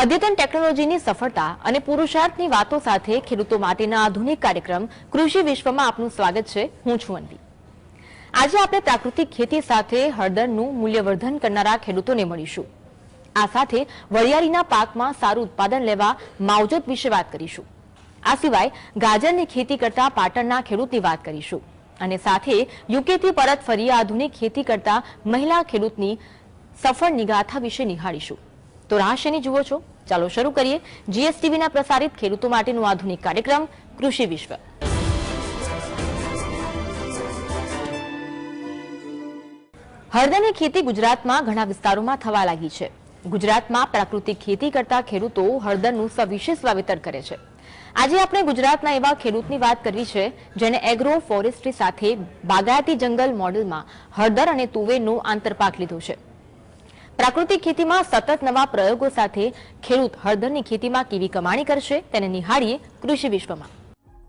અદ્યતન ટેકનોલોજીની સફળતા અને પુરુષાર્થની વાતો સાથે ખેડૂતો માટેના આધુનિક કાર્યક્રમ કૃષિ વિશ્વમાં આપનું સ્વાગત છે. હું છું અનવી. આજે આપણે પ્રાકૃતિક ખેતી સાથે હળદરનું મૂલ્યવર્ધન કરનારા ખેડૂતોને મળીશું. આ સાથે વરિયાળીના પાકમાં સારું ઉત્પાદન લેવા માવજત વિશે વાત કરીશું. આ સિવાય ગાજરની ખેતી કરતા પાટણના ખેડૂતની વાત કરીશું. અને સાથે યુકેથી પરત ફરી આધુનિક ખેતી કરતા મહિલા ખેડૂતની સફળ નિગાથા વિશે નિહાળીશું. તો રાહ શેની જુઓ છો? ચાલો શરૂ કરીએ. જીએસટીવીના પ્રસારિત ખેડૂતો માટેનું આધુનિક કાર્યક્રમ, કૃષિ વિશ્વ. હળદરની ખેતી ગુજરાતમાં ઘણા વિસ્તારોમાં થવા લાગી છે. ગુજરાતમાં પ્રાકૃતિક ખેતી કરતા ખેડૂતો હળદરનું સવિશેષ વાવેતર કરે છે. આજે આપણે ગુજરાતના એવા ખેડૂતની વાત કરવી છે, જેણે એગ્રો ફોરેસ્ટ્રી સાથે બાગાયતી જંગલ મોડેલમાં હળદર અને તુવેરનું આંતરપાક લીધું છે. પ્રાકૃતિક ખેતીમાં સતત નવા પ્રયોગો સાથે ખેડૂત હળદરની ખેતીમાં કેવી કમાણી કરશે, તેને નિહાળીએ કૃષિ વિશ્વમાં.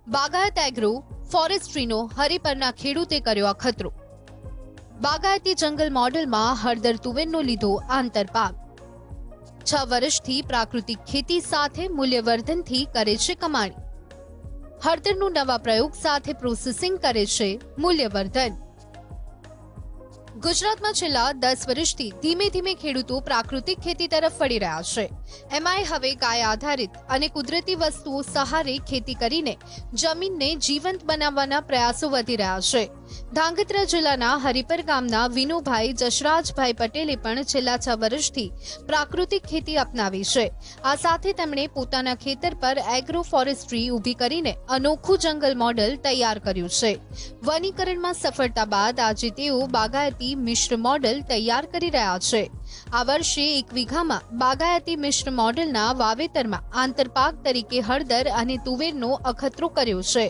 બાગાયત એગ્રો ફોરેસ્ટ્રીનો હરિપરના ખેડૂતે કર્યો અખતરો બાગાયતી જંગલ મોડેલમાં હળદર તુવેરનો લીધો આંતરપાક છ વર્ષથી પ્રાકૃતિક ખેતી સાથે મૂલ્યવર્ધનથી કરે છે કમાણી. હળદરનું નવા પ્રયોગ સાથે પ્રોસેસિંગ કરે છે મૂલ્યવર્ધન. ગુજરાતમાં છેલ્લા દસ વર્ષથી ધીમે ધીમે ખેડૂતો પ્રાકૃતિક ખેતી તરફ વળી રહ્યા છે. એમાંય હવે ગાય આધારિત અને કુદરતી વસ્તુઓ સહારે ખેતી કરીને જમીનને જીવંત બનાવવાના પ્રયાસો વધી રહ્યા છે. ધાંગધ્રા જિલ્લાના હરિપર ગામના વિનુભાઈ જશરાજભાઈ પટેલે પણ છેલ્લા છ વર્ષથી પ્રાકૃતિક ખેતી અપનાવી છે. આ સાથે તેમણે પોતાના ખેતર પર એગ્રો ફોરેસ્ટ્રી ઊભી કરીને અનોખું જંગલ મોડેલ તૈયાર કર્યું છે. વનીકરણમાં સફળતા બાદ આજે તેઓ બાગાયતી મિશ્ર મોડેલ તૈયાર કરી રહ્યા છે. આ વર્ષે એક વીઘામાં બાગાયતી મિશ્ર મોડેલના વાવેતરમાં આંતરપાક તરીકે હળદર અને તુવેરનો અખતરો કર્યો છે.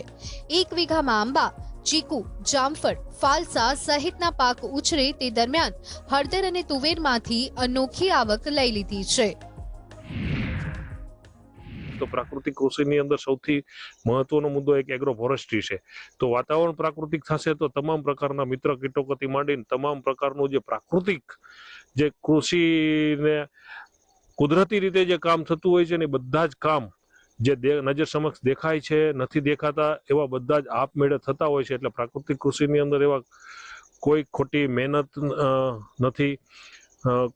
એક વીઘામાં આંબા ચીકુ, જામફળ, ફાલસા સહિતના પાક ઉછરે તે દરમિયાન હળદર અને તુવેરમાંથી અનોખી આવક લઈ લીધી છે. તો પ્રાકૃતિક કૃષિની અંદર સૌથી મહત્વનો મુદ્દો એક એગ્રો ફોરેસ્ટ્રી છે. તો વાતાવરણ પ્રાકૃતિક થશે તો તમામ પ્રકારના મિત્ર કીટકોથી માંડીને તમામ પ્રકારનું જે પ્રાકૃતિક જે કૃષિને કુદરતી રીતે જે કામ થતું હોય છે ને બધા જ કામ જે નજર સમક્ષ દેખાય છે, નથી દેખાતા, એવા બધા જ આપમેળે થતા હોય છે. એટલે પ્રાકૃતિક કૃષિની અંદર એવા કોઈ ખોટી મહેનત નથી.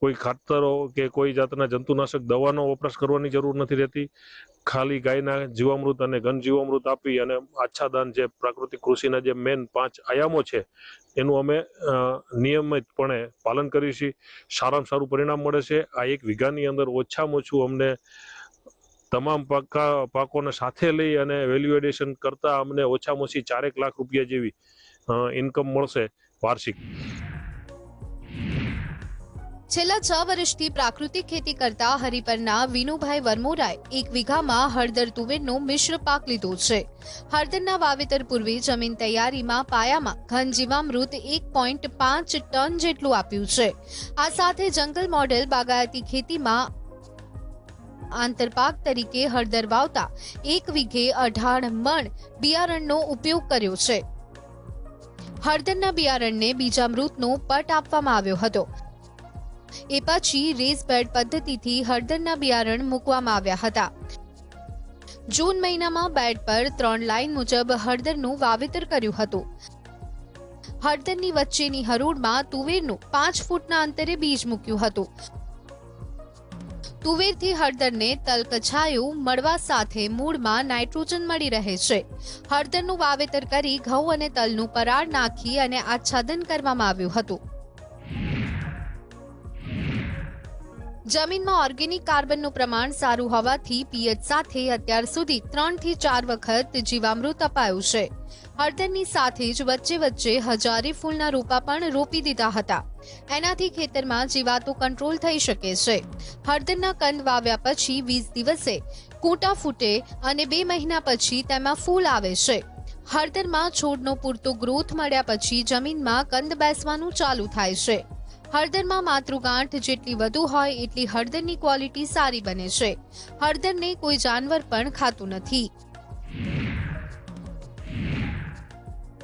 કોઈ ખાતરો કે કોઈ જાતના જંતુનાશક દવાનો વપરાશ કરવાની જરૂર નથી રહેતી. ખાલી ગાયના જીવામૃત અને ઘન જીવામૃત આપી અને આચ્છાદાન જે પ્રાકૃતિક કૃષિના જે મેન પાંચ આયામો છે, એનું અમે નિયમિતપણે પાલન કરીએ છીએ. સારામાં સારું પરિણામ મળે છે. આ એક વીઘાની અંદર ઓછામાં ઓછું અમને તમામ પાકા, પાકોને સાથે લઈ અને વેલ્યુ એડિશન કરતા અમને ઓછામાં ઓછી ચારેક લાખ રૂપિયા જેવી ઇન્કમ મળશે વાર્ષિક. છેલ્લા છ વર્ષથી પ્રાકૃતિક ખેતી કરતા હરિપરના વિનુભાઈ વરમોરાએ એક વીઘામાં હળદર તુવેરનો મિશ્ર પાક લીધો છે. હળદરના વાવેતર પૂર્વે જમીન તૈયારીમાં પાયામાં ઘન જીવામૃત એક પોઈન્ટ પાંચ ટન જેટલું આપ્યું છે. આ સાથે જંગલ મોડેલ બાગાયતી ખેતીમાં આંતરપાક તરીકે હળદર વાવતા એક વીઘે અઢાર મણ બિયારણનો ઉપયોગ કર્યો છે. હળદરના બિયારણને બીજામૃતનો પટ આપવામાં આવ્યો હતો. એ પછી રેઝ બેડ પદ્ધતિથી હળદરના બિયારણ મૂકવામાં આવ્યા હતા. જૂન મહિનામાં બેડ પર ત્રણ લાઇન મુજબ હળદરનું વાવેતર કર્યું હતું. હળદરની વચ્ચેની હરોળમાં તુવેરનું પાંચ ફૂટના અંતરે બીજ મૂક્યું હતું. તુવેરથી હળદરને તલકછાયું મળવા સાથે મૂળમાં નાઇટ્રોજન મળી રહે છે. હળદરનું વાવેતર કરી ઘઉં અને તલનું પરાળ નાખી અને આચ્છાદન કરવામાં આવ્યું હતું. જમીનમાં ઓર્ગેનિક કાર્બનનું પ્રમાણ સારું હોવાથી પીએચ સાથે અત્યાર સુધી ત્રણથી ચાર વખત જીવામૃત અપાયું છે. હળદરની સાથે જ વચ્ચે વચ્ચે હજારે ફૂલના રોપા પણ રોપી દીધા હતા. એનાથી ખેતરમાં જીવાતો કંટ્રોલ થઈ શકે છે. હળદરના કંદ વાવ્યા પછી વીસ દિવસે કૂંટા ફૂટે અને બે મહિના પછી તેમાં ફૂલ આવે છે. હળદરમાં છોડનો પૂરતો ગ્રોથ મળ્યા પછી જમીનમાં કંદ બેસવાનું ચાલુ થાય છે. હળદરમાં માતૃગાંઠ જેટલી વધુ હોય એટલી હળદરની ક્વોલિટી સારી બને છે. હળદરને કોઈ જાનવર પણ ખાતું નથી.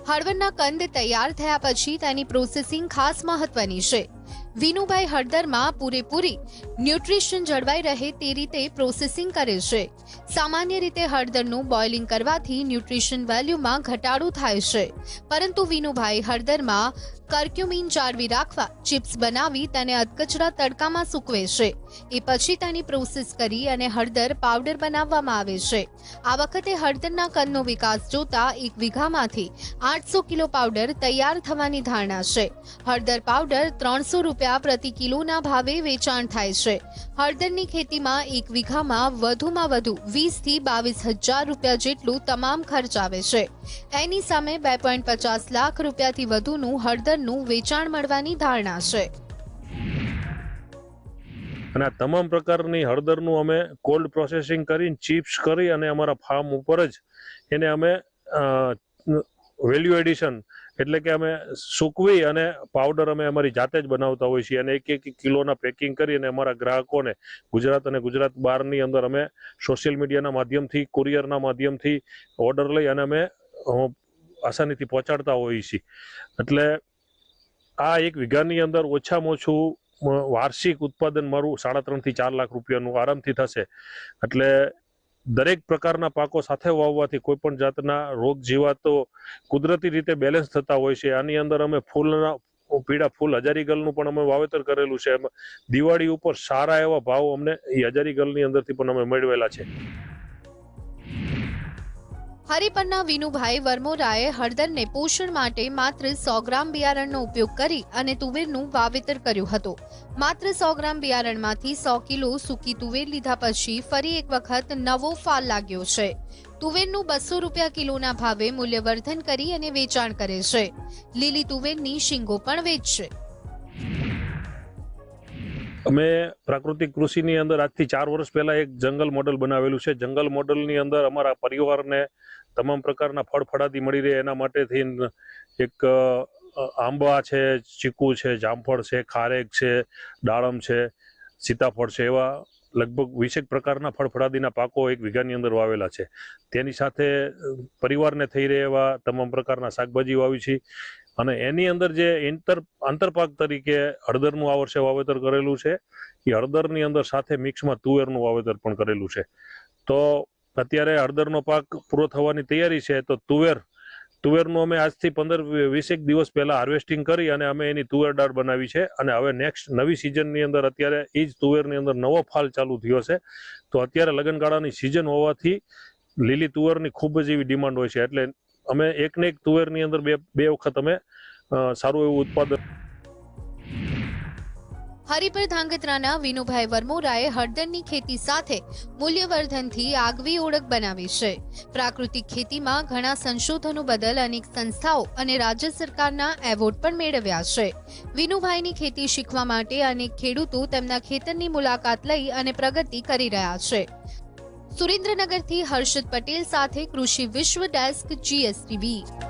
હળદરના કંદ તૈયાર થયા પછી તેની પ્રોસેસિંગ ખાસ મહત્વની છે. વિનુભાઈ હળદરમાં પૂરેપૂરી ન્યુટ્રિશન જળવાઈ રહે તે રીતે પ્રોસેસિંગ કરે છે. સામાન્ય રીતે હળદરનું બોઇલિંગ કરવાથી ન્યુટ્રિશન વેલ્યુમાં ઘટાડો થાય છે. પરંતુ વિનુભાઈ હળદરમાં કર્ક્યુમિન જાળવી રાખવા, ચિપ્સ બનાવી તેને અધકચરા તડકામાં સૂકવે છે. એ પછી તેની પ્રોસેસ કરી અને હળદર પાવડર બનાવવામાં આવે છે. આ વખતે હળદરના કદનો વિકાસ જોતા એક વીઘામાંથી આઠસો કિલો પાવડર તૈયાર થવાની ધારણા છે. હળદર પાવડર ત્રણસો રૂપિયા પ્રતિ કિલોના ભાવે વેચાણ થાય છે. હળદરની ખેતીમાં એક વીઘામાં વધુમાં વધુ વીસથી બાવીસ હજાર રૂપિયા જેટલું તમામ ખર્ચ આવે છે. એની સામે બે પોઈન્ટ પચાસ લાખ રૂપિયાથી વધુનું હળદરનું વેચાણ મળવાની ધારણા છે. અને આ તમામ પ્રકારની હળદરનું અમે કોલ્ડ પ્રોસેસિંગ કરીને ચિપ્સ કરી અને અમારા ફાર્મ ઉપર જ એને અમે વેલ્યુ એડિશન એટલે કે અમે સૂકવી અને પાવડર અમે અમારી જાતે જ બનાવતા હોઈએ છીએ અને એક એક કિલોના પેકિંગ કરી અને અમારા ગ્રાહકોને ગુજરાત અને ગુજરાત બહારની અંદર અમે સોશિયલ મીડિયાના માધ્યમથી, કુરિયરના માધ્યમથી ઓર્ડર લઈ અને અમે આસાનીથી પહોંચાડતા હોઈએ છીએ એટલે આ એક વીઘાની અંદર ઓછામાં ઓછું વાર્ષિક ઉત્પાદન મારું સાડા ત્રણથી ચાર લાખ રૂપિયાનું આરામથી થશે. એટલે દરેક પ્રકારના પાકો સાથે વાવવાથી કોઈ પણ જાતના રોગ, જીવાતો કુદરતી રીતે બેલેન્સ થતા હોય છે. આની અંદર અમે ફૂલના, પીળા ફૂલ, હજારી ગલનું પણ અમે વાવેતર કરેલું છે. દિવાળી ઉપર સારા એવા ભાવ અમને એ હજારી ગલની અંદરથી પણ અમે મેળવેલા છે. હરિપરના વિનુભાઈ વર્મોરાએ હળદરને પોષણ માટે માત્ર સો ગ્રામ બિયારણનો ઉપયોગ કરી અને તુવેરનું વાવેતર કર્યું હતું. માત્ર સો ગ્રામ બિયારણમાંથી સો કિલો સૂકી તુવેર લીધા પછી ફરી એક વખત નવો ફાલ લાગ્યો છે. તુવેરનું બસો રૂપિયા કિલોના ભાવે મૂલ્યવર્ધન કરી અને વેચાણ કરે છે. લીલી તુવેરની શીંગો પણ વેચશે. અમે પ્રાકૃતિક કૃષિની અંદર આજથી ચાર વર્ષ પહેલાં એક જંગલ મોડલ બનાવેલું છે. જંગલ મોડલની અંદર અમારા પરિવારને તમામ પ્રકારના ફળ ફળાદી મળી રહે. એના માટે થઈને એક આંબા છે, ચીકુ છે, જામફળ છે, ખારેક છે, દાડમ છે, સીતાફળ છે. એવા લગભગ વીસેક પ્રકારના ફળ ફળાદીના પાકો એક વીઘાની અંદર વાવેલા છે. તેની સાથે પરિવારને થઈ રહે એવા તમામ પ્રકારના શાકભાજી વાવી છે. અને એની અંદર જે ઇન્ટર આંતરપાક તરીકે હળદરનું આ વર્ષે વાવેતર કરેલું છે એ હળદરની અંદર સાથે મિક્સમાં તુવેરનું વાવેતર પણ કરેલું છે. તો અત્યારે હળદરનો પાક પૂરો થવાની તૈયારી છે, તો તુવેર, તુવેરનું અમે આજથી પંદર, વીસેક દિવસ પહેલાં હાર્વેસ્ટિંગ કરી અને અમે એની તુવેર દાળ બનાવી છે. અને હવે નેક્સ્ટ નવી સિઝનની અંદર અત્યારે એ જ તુવેરની અંદર નવો ફાલ ચાલુ થયો છે. તો અત્યારે લગનગાળાની સિઝન હોવાથી લીલી તુવેરની ખૂબ જ એવી ડિમાન્ડ હોય છે. એટલે અમે એક ને એક તુવેરની અંદર બે બે વખત અમે સારું એવું ઉત્પાદન હરિપર ધાંગધ્રાના વિનુભાઈ વર્મોરાએ હળદરની ખેતી સાથે મૂલ્યવર્ધનથી આગવી ઓળખ બનાવી છે. પ્રાકૃતિક ખેતીમાં ઘણા સંશોધનો બદલ અનેક સંસ્થાઓ અને રાજ્ય સરકારના એવોર્ડ પણ મેળવ્યા છે. વિનુભાઈની ખેતી શીખવા માટે અનેક ખેડૂતો તેમના ખેતરની મુલાકાત લઈ અને પ્રગતિ કરી રહ્યા છે. સુરેન્દ્રનગરથી હર્ષદ પટેલ સાથે કૃષિ વિશ્વ ડેસ્ક જીએસટીવી